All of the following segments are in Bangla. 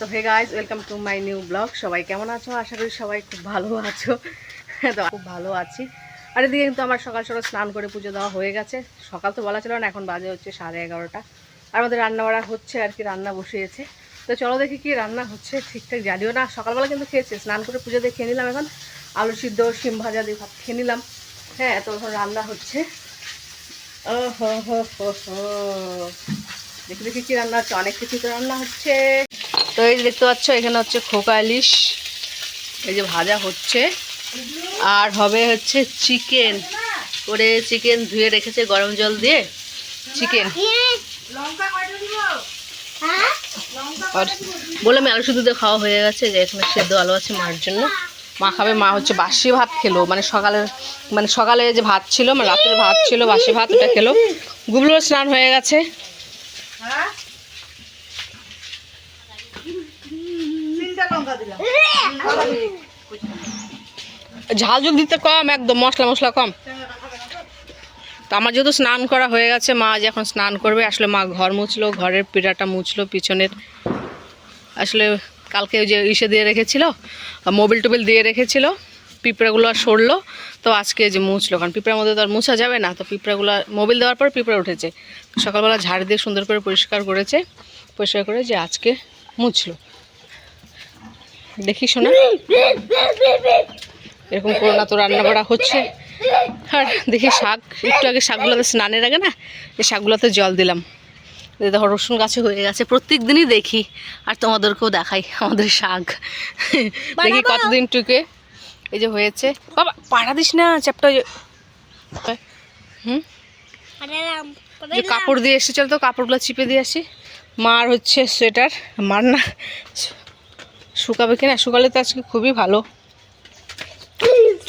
তো hey guys welcome to my new vlog সবাই কেমন আছো? আশা করি সবাই খুব ভালো আছো। তো খুব ভালো আছি। আর এদিকে কিন্তু আমার সকাল সকাল স্নান করে পুজো দেওয়া হয়ে গেছে। সকাল তো বলা ছিল না, এখন বাজে হচ্ছে সাড়ে এগারোটা। আর আমাদের রান্না বাড়া হচ্ছে আর কি, রান্না বসিয়েছে। তো চলো দেখি কি রান্না হচ্ছে ঠিকঠাক জানিও না। সকালবেলা কিন্তু খেয়েছে, স্নান করে পুজো দিয়ে খেয়ে নিলাম এখন। আলু সিদ্ধ, শিম ভাজা দিয়ে ভাত খেয়ে নিলাম। হ্যাঁ তো এখন রান্না হচ্ছে। ও হো হো হো দেখি দেখি কি রান্না হচ্ছে। অনেক কিছু তো রান্না হচ্ছে। তো এই দেখতে পাচ্ছ, এখানে হচ্ছে খোকা ইলিশ। এই যে ভাজা হচ্ছে। আর হবে হচ্ছে চিকেন। করে চিকেন ধুয়ে রেখেছে গরম জল দিয়ে। চিকেন। আর বললাম আলু শুধু খাওয়া হয়ে গেছে, যে এখানে সেদ্ধ আলু আছে মার জন্য। মা খাবে, মা হচ্ছে বাসি ভাত খেলো। মানে সকালের মানে সকালে যে ভাত ছিল মানে রাতের ভাত ছিল, বাসি ভাত ওটা খেলো। গুবলোর স্নান হয়ে গেছে। ঝাল ঝুল দিতে কম, একদম মশলা মশলা কম। তো আমার যেহেতু স্নান করা হয়ে গেছে, মা আজ এখন স্নান করবে। আসলে মা ঘর মুছলো, ঘরের পিঠাটা মুছলো, পিছনের আসলে কালকে যে ইসে দিয়ে রেখেছিল, মোবিল টোবিল দিয়ে রেখেছিল, পিঁপড়াগুলো আর সরলো, তো আজকে যে মুছলো। কারণ পিঁপড়ার মধ্যে তো আর মুছা যাবে না, তো পিঁপড়াগুলো মোবিল দেওয়ার পর পিঁপড়া উঠেছে। সকালবেলা ঝাড় দিয়ে সুন্দর করে পরিষ্কার করেছে, পরিষ্কার করে যে আজকে মুছলো। দেখি শোনা। এরকম করোনা তো রান্না বাড়া হচ্ছে। আর দেখি শাক একটু আগে শাকগুলোতে স্নানের আগে না এই শাকগুলোতে জল দিলাম। দেখো রসুন গাছে হয়ে গেছে প্রত্যেক দিনই দেখি আর তোমাদেরকেও দেখাই আমাদের শাক। দেখি কতদিন টুকে এই যে হয়েছে। বাবা পাড়া দিস না চ্যাপটা হুম? যে কাপড় দিয়ে এসে চল তো কাপড়গুলো চিপে দিয়ে আসি। মার হচ্ছে সোয়েটার মার না শুকাবে কিনা? শুকালে তো আজকে খুবই ভালো।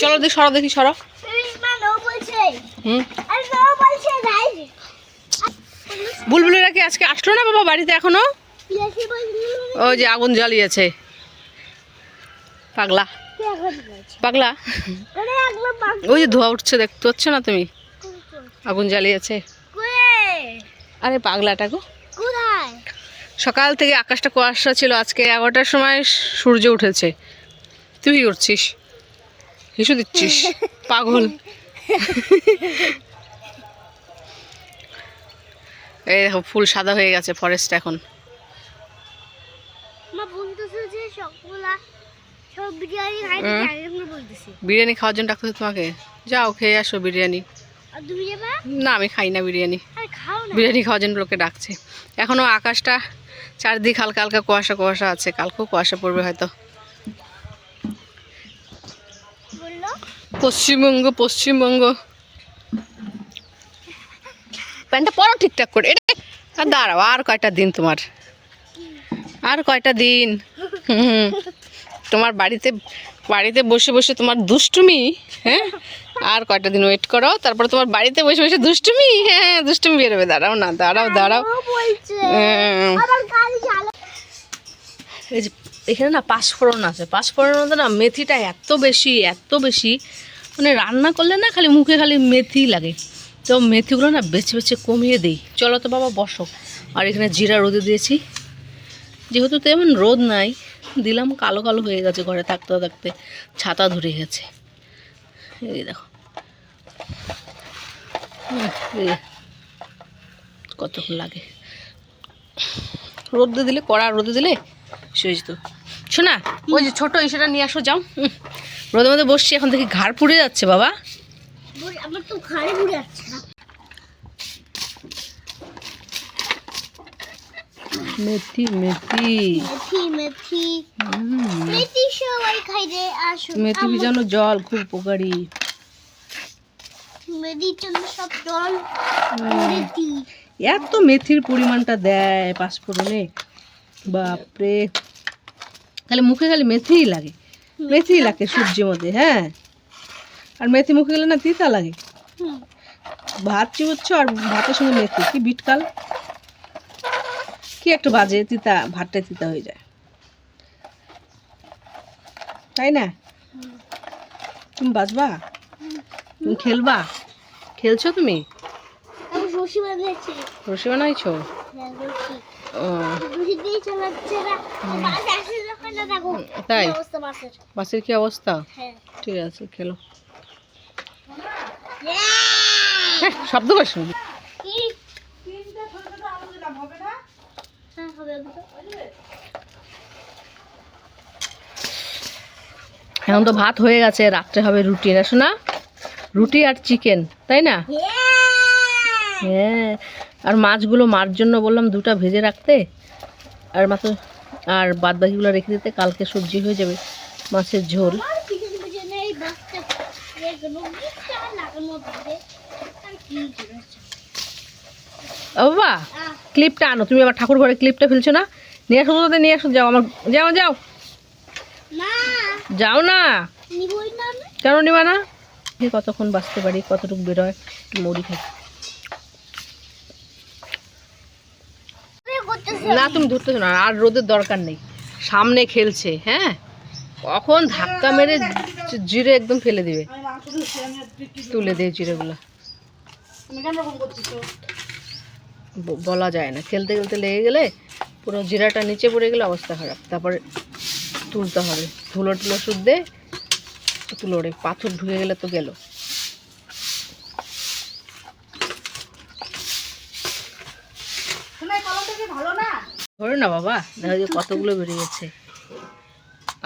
চলো দেখি সরো দেখি সরো। হুম। বুলবুলিরা কি আজকে আসলো না বাবা বাড়িতে এখনও? ওই যে আগুন জ্বালিয়েছে। পাগলা। পাগলা? ওই যে ধোয়া উঠছে দেখতে পাচ্ছ না তুমি? আগুন জ্বালিয়েছে। আরে পাগলাটা গো। সকাল থেকে আকাশটা কুয়াশা ছিল আজকে এগারোটার সময় সূর্য উঠেছে। তুই কি করছিস? হিসু দিচ্ছিস পাগল। এই দেখো ফুল সাদা হয়ে গেছে ফরেস্ট এখন। বিরিয়ানি খাওয়ার জন্য ডাকতেছে তোমাকে? যাও খেয়ে আসো বিরিয়ানি। না আমি খাই না বিরিয়ানি। বিরিয়ানি খাওয়ার জন্য লোকে ডাকছে। এখনও আকাশটা চারদিক হালকা হালকা কুয়াশা কুয়াশা আছে কালকেও কুয়াশা পড়বে হয়তো। পশ্চিমবঙ্গ পশ্চিমবঙ্গ। প্যান্টটা পরো ঠিকঠাক করে। এটা আর দাঁড়াও আর কয়টা দিন তোমার? আর কয়টা দিন? হুম। তোমার বাড়িতে বাড়িতে বসে বসে তোমার দুষ্টুমি হ্যাঁ? আর কয়টা দিন ওয়েট করো তারপরে তোমার বাড়িতে বসে বসে দুষ্টুমি? হ্যাঁ দুষ্টুমি বেরোবে দাঁড়াও না দাঁড়াও দাঁড়াও। হ্যাঁ। এই যে এখানে না পাঁচফোড়ন আছে পাঁচফোড়নের মধ্যে না মেথিটা এত বেশি এত বেশি মানে রান্না করলে না খালি মুখে খালি মেথি লাগে। তো মেথিগুলো না বেছে বেছে কমিয়ে দিই। চলো তো বাবা বসো। আর এখানে জিরা রোদে দিয়েছি। যেহেতু তেমন রোদ নাই দিলাম কালো কালো হয়ে গেছে ঘরে থাকতে থাকতে ছাতা ধরে গেছে। এই দেখো। কতক্ষণ লাগে? রোদে দিলে কড়া রোদে দিলে সে যেত। শোনা, ওই যে ছোটো ইসেটা নিয়ে আসো, যাও। রোদের মধ্যে বসছি, এখন দেখি ঘাড় পুড়ে যাচ্ছে, বাবা। আমার তো ঘাড়ে পুড়ে যাচ্ছে মেথি মেথি। মেথি মেথি। মেথি সবাই খাই আসো। মেথি ভিজানো জল খুব উপকারী। মেথির জন্য সব জল মেথি। এত মেথির পরিমাণটা দেয় পাঁচফোড়নে। বাপরে। খালি মুখে খালি মেথিই লাগে। মেথিই লাগে সূর্যের মধ্যে হ্যাঁ। আর মেথি মুখে গেলে না তিতা লাগে। ভাত চিবুচ্ছ আর ভাতের সঙ্গে মেথি কি বিটকাল। কি একটু বাজে তিতা ভাতটা তিতা হয়ে যায়। তাই না? তুমি বাজবা? তুমি খেলবা? খেলছো তুমি? রশি বানাইছো? হ্যাঁ, তাই? বাসের? কি অবস্থা? হ্যাঁ। ঠিক আছে খেলো। হ্যাঁ, শব্দ করিস না। কি হ্যাঁ হবে এখন তো ভাত হয়ে গেছে রাত্রে হবে রুটি। না শোনা রুটি আর চিকেন তাই না? হ্যাঁ আর মাছগুলো মার জন্য বললাম দুটো ভেজে রাখতে। আর মাত্র আর বাদ বাকিগুলো রেখে দিতে কালকে সবজি হয়ে যাবে মাছের ঝোল। লাগানো ও বাবা ক্লিপটা আনো তুমি আবার ঠাকুর ঘরে ক্লিপটা ফেলছো না? নিয়ে আসো তো নিয়ে আসো যাও আমার যাও যাও। যাও না। নিবই না আমি? কেন নিবা না? কতক্ষণ বাঁচতে পারি কতটুকু বেরোয় মুড়ি খাই না তুমি ধরতেছো না আর রোদের দরকার নেই। সামনে খেলছে হ্যাঁ? কখন ধাক্কা মেরে জিরে একদম ফেলে দিবে। তুলে দে জিরেগুলো। বলা যায় না। খেলতে খেলতে লেগে গেলে পুরো জিরাটা নিচে পড়ে গেলে অবস্থা খারাপ। তারপরে তুলতে হবে। ধুলো টুলো শুদ্ধে তুলো রে পাথর ঢুকে গেলে তো গেল। ধরে না বাবা দেখা যায় কতগুলো বেরিয়ে গেছে।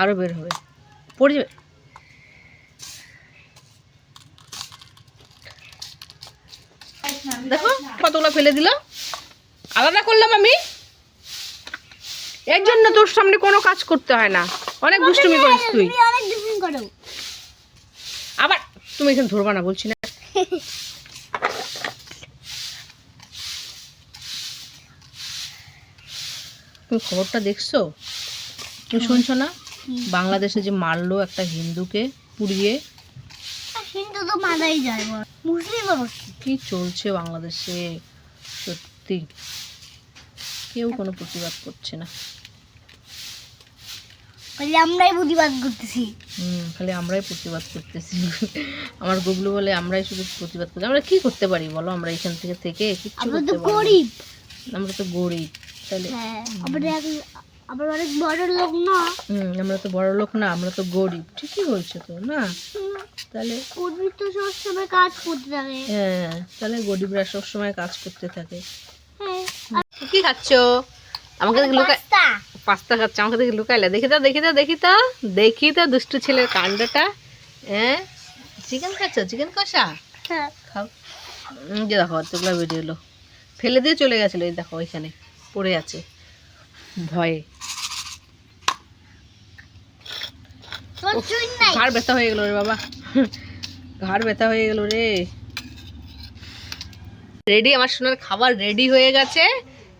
আরও বের হবে। পড়ে যাবে। দেখো কতগুলো ফেলে দিল। আলাদা করলাম আমি? এর জন্য তোর সামনে কোনো কাজ করতে হয় না। অনেক দুষ্টুমি করিস তুই। আবার তুমি এখানে ধরবা না বলছি না। তুমি খবরটা দেখছ? তুমি শুনছো না? বাংলাদেশে যে মারলো একটা হিন্দুকে পুড়িয়ে? কিন্তু তো মানাই যায় মুসলিম কি চলছে বাংলাদেশে? সত্যি। কেউ কোনো প্রতিবাদ করছে না। বলি আমরাই প্রতিবাদ করতেছি। হুম খালি আমরাই প্রতিবাদ করতেছি। আমার গুগলু বলে আমরাই শুধু প্রতিবাদ করছি। আমরা কি করতে পারি বলো? আমরা এখান থেকে থেকে আমরা তো। গরিব। আমরা তো গরিব তাহলে হ্যাঁ অনেক বড় লোক না। হুম আমরা তো বড় লোক না আমরা তো গরিব। ঠিকই বলছো তো না? তাহলে গরিব তো সবসময় কাজ করতে থাকে। হ্যাঁ তাহলে গরিবরা সবসময় কাজ করতে থাকে। কি খাচ্ছ? আমাকে দেখে লুকায় পাস্তা। খাচ্ছে আমাকে দেখে লুকাইলে। দেখি তো দেখি তো দেখি তো দেখি তো দুষ্টু ছেলের কাণ্ডটা। হ্যাঁ? চিকেন খাচ্ছ? চিকেন কষা? হ্যাঁ। খাও। যে দেখো অতগুলো বেরিয়ে ফেলে দিয়ে চলে গেছিল এই দেখো ওইখানে পড়ে আছে। ভয়ে। ঘাড় ব্যথা হয়ে গেল রে বাবা। ঘাড় ব্যথা হয়ে গেল রে। রেডি আমার সোনার খাবার রেডি হয়ে গেছে।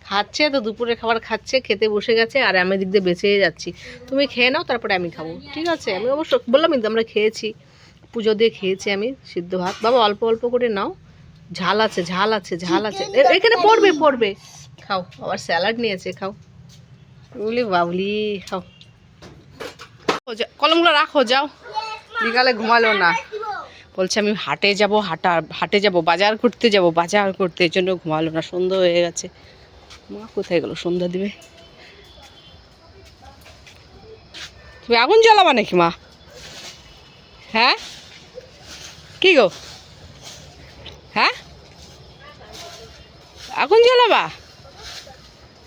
খাচ্ছে তো, দুপুরের খাবার খাচ্ছে, খেতে বসে গেছে, আর আমি দিক দিয়ে বেঁচে যাচ্ছি। তুমি খেয়ে নাও, তারপরে আমি খাব। ঠিক আছে, আমি অবশ্য বললাম কিন্তু আমরা খেয়েছি। পুজো দিয়ে খেয়েছি আমি সিদ্ধ ভাত। বাবা, অল্প অল্প করে নাও। ঝাল আছে ঝাল আছে ঝাল আছে। এখানে পড়বে পড়বে। খাও, আবার স্যালাড নিয়েছে, খাও। বলি বাবলি খাও। কলমগুলো রাখো, যাও। বিকালে ঘুমালো না। বলছে, আমি হাটে যাব, হাটা, হাটে যাব, বাজার করতে যাব, বাজার করতে। এর জন্য ঘুমালো না, সন্ধ্যা হয়ে গেছে। মা কোথায় গেল, সন্ধ্যা দিবে? তুমি আগুন জ্বালাবা নাকি মা? হ্যাঁ? কি গো? হ্যাঁ? আগুন জ্বালাবা?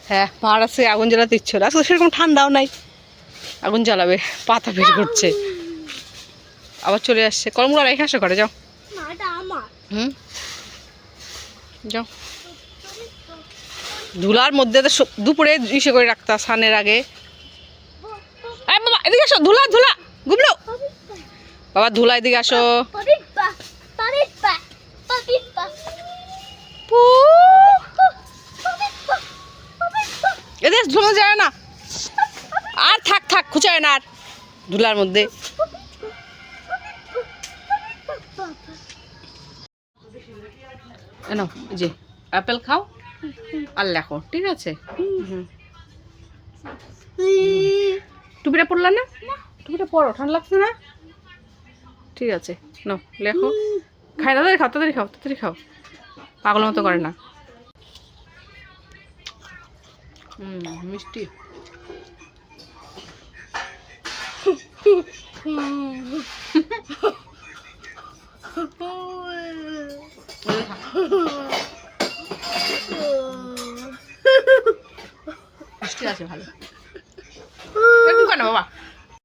হ্যাঁ মার আছে আগুন জ্বালাতে ইচ্ছে হলো সেরকম ঠান্ডাও নাই। আগুন জ্বালাবে, পাতা বের করছে। আবার চলে আসছে। কলমগুলো রেখে আসো করে যাও। হুম? যাও। ধুলার মধ্যে তো দুপুরে ইসে করে রাখতা স্নানের আগে। বাবা এদিকে আসো ধুলা ধুলা গুবলো। বাবা ধুলা এদিকে আসো। এদিকে ধুলা যায় না। আর থাক থাক খুচায় না আর ধুলার মধ্যে। এনো যে, অ্যাপেল খাও আর লেখো, ঠিক আছে? হুম টুপিটা পরলা না? টুপিটা পরো, ঠান্ডা লাগছে না? ঠিক আছে, নাও, লেখো। খাই, তাড়াতাড়ি খাও তাড়াতাড়ি খাও তাড়াতাড়ি খাও। পাগল মতো করে না। হুম মিষ্টি মিষ্টি। আছে ভালো।